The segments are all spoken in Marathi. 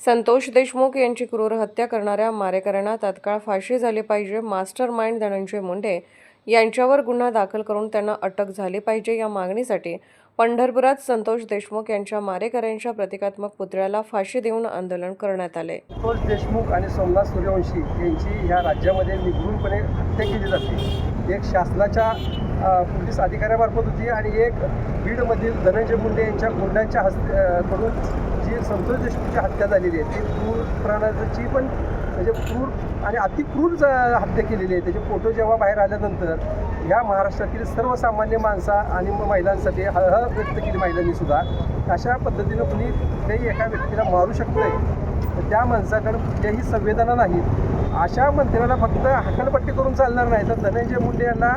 संतोष देशमुख यांची क्रूर हत्या करणाऱ्या मारेकऱ्यांना तत्काळ फाशी झाली पाहिजे. मास्टर माइंड धनंजय मुंडे यांच्यावर गुन्हा दाखल करून त्यांना अटक झाली पाहिजे या मागणीसाठी पंढरपुरात संतोष देशमुख यांच्या मारेकऱ्यांच्या प्रतिकात्मक पुतळ्याला फाशी देऊन आंदोलन करण्यात आले. संतोष देशमुख आणि सोमनाथ सूर्यवंशी यांची या राज्यामध्ये निर्घृणपणे हत्या केली जाते. एक शासनाच्या पोलीस अधिकाऱ्यामार्फत होती आणि एक बीडमधील धनंजय मुंडे यांच्या गुंडांच्या हस्ते करून कडून जी संतोष देशमुखची हत्या झालेली आहे ती क्रूर प्रणाची पण म्हणजे क्रूर आणि अतिक्रूर ज- हत्या केलेली आहे. त्याचे फोटो जेव्हा बाहेर आल्यानंतर ह्या महाराष्ट्रातील सर्वसामान्य माणसा आणि महिलांसाठी हळहळ व्यक्त केली महिलांनी सुद्धा. अशा पद्धतीनं कुणी कुठल्याही एका व्यक्तीला मारू शकतंय तर त्या माणसाकडे कुठल्याही संवेदना नाहीत. अशा मंत्र्याला फक्त हकालपट्टी करून चालणार नाही. तर धनंजय मुंडे यांना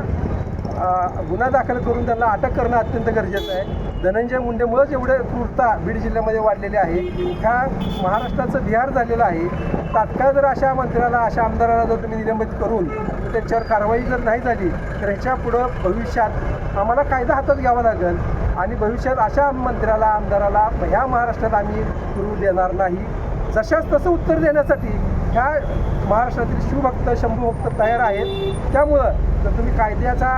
गुन्हा दाखल करून त्यांना अटक करणं अत्यंत गरजेचं आहे. धनंजय मुंडेमुळंच एवढं क्रूरता बीड जिल्ह्यामध्ये वाढलेली आहे. ह्या महाराष्ट्राचं बिहार झालेलं आहे. तात्काळ जर अशा मंत्र्याला अशा आमदाराला जर तुम्ही निलंबित करून त्यांच्यावर कारवाई जर नाही झाली तर ह्याच्या पुढं भविष्यात आम्हाला कायदा हातात घ्यावा लागेल आणि भविष्यात अशा मंत्र्याला आमदाराला ह्या महाराष्ट्रात आम्ही करू देणार नाही. जशाच तसं उत्तर देण्यासाठी ह्या महाराष्ट्रातील शिवभक्त शंभूभक्त तयार आहेत. त्यामुळं जर तुम्ही कायद्याचा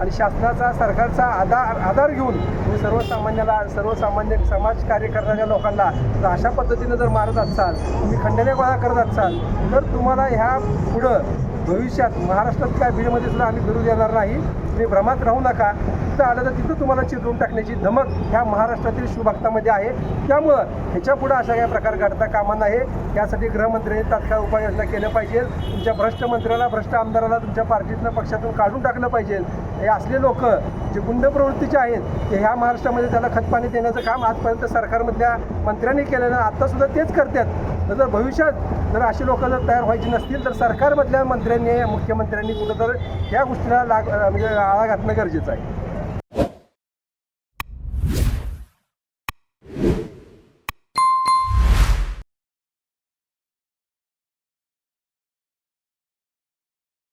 आणि शासनाचा सरकारचा आधार आधार घेऊन तुम्ही सर्वसामान्याला सर्वसामान्य समाज कार्य करणाऱ्या लोकांना जर अशा पद्धतीनं जर मारत असाल तुम्ही खंडने गोळा करत असाल तर तुम्हाला ह्या पुढं भविष्यात महाराष्ट्रात काय बीडमध्ये सुद्धा आम्ही फिरू देणार नाही. तुम्ही भ्रमात राहू नका. तिथं आलं तर तिथं तुम्हाला चिरडून टाकण्याची धमक ह्या महाराष्ट्रातील शिवभक्तामध्ये आहे. त्यामुळं ह्याच्या पुढं अशा काही प्रकार घडता कामा नाही यासाठी गृहमंत्र्यांनी तात्काळ उपाययोजना केल्या पाहिजे तुमच्या भ्रष्ट मंत्र्याला भ्रष्ट आमदाराला तुमच्या पार्टीतनं पक्षातून काढून टाकलं पाहिजे हे असले लोक जे गुंड प्रवृत्तीचे आहेत ते ह्या महाराष्ट्रामध्ये त्याला खतपाणी देण्याचं काम आजपर्यंत सरकारमधल्या मंत्र्यांनी केलं ना आत्तासुद्धा तेच करतात. जर भविष्यात जर अशी लोक जर तयार व्हायची नसतील तर सरकारमधल्या मंत्र्यांनी मुख्यमंत्र्यांनी कुठं तर या गोष्टीला लाग म्हणजे आळा घातणं गरजेचं आहे.